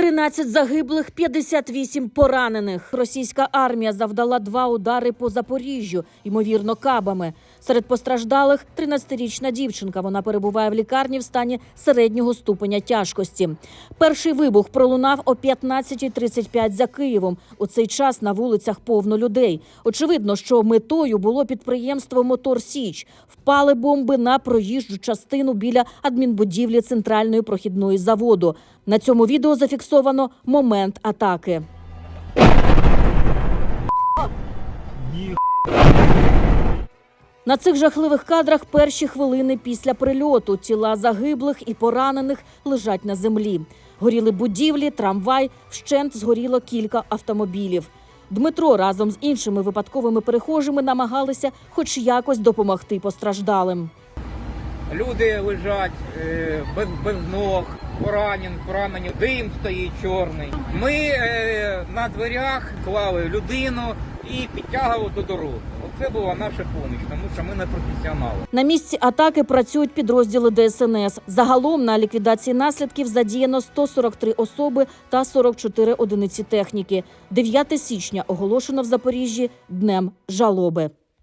13 загиблих, 58 поранених. Російська армія завдала два удари по Запоріжжю, ймовірно, кабами. Серед постраждалих 13-річна дівчинка. Вона перебуває в лікарні в стані середнього ступеня тяжкості. Перший вибух пролунав о 15.35 за Києвом. У цей час на вулицях повно людей. Очевидно, що метою було підприємство Мотор Січ. Впали бомби на проїжджу частину біля адмінбудівлі центральної прохідної заводу. На цьому відео зафіксовано момент атаки. На цих жахливих кадрах перші хвилини після прильоту тіла загиблих і поранених лежать на землі. Горіли будівлі, трамвай, вщент згоріло кілька автомобілів. Дмитро разом з іншими випадковими перехожими намагалися хоч якось допомогти постраждалим. Люди лежать е, без, без ног, поранені, поранені, дим стоїть чорний. Ми е, на дверях клали людину і підтягували до дороги. Оце була наша поміч, тому що ми не професіонали. На місці атаки працюють підрозділи ДСНС. Загалом на ліквідації наслідків задіяно 143 особи та 44 одиниці техніки. 9 січня оголошено в Запоріжжі днем жалоби.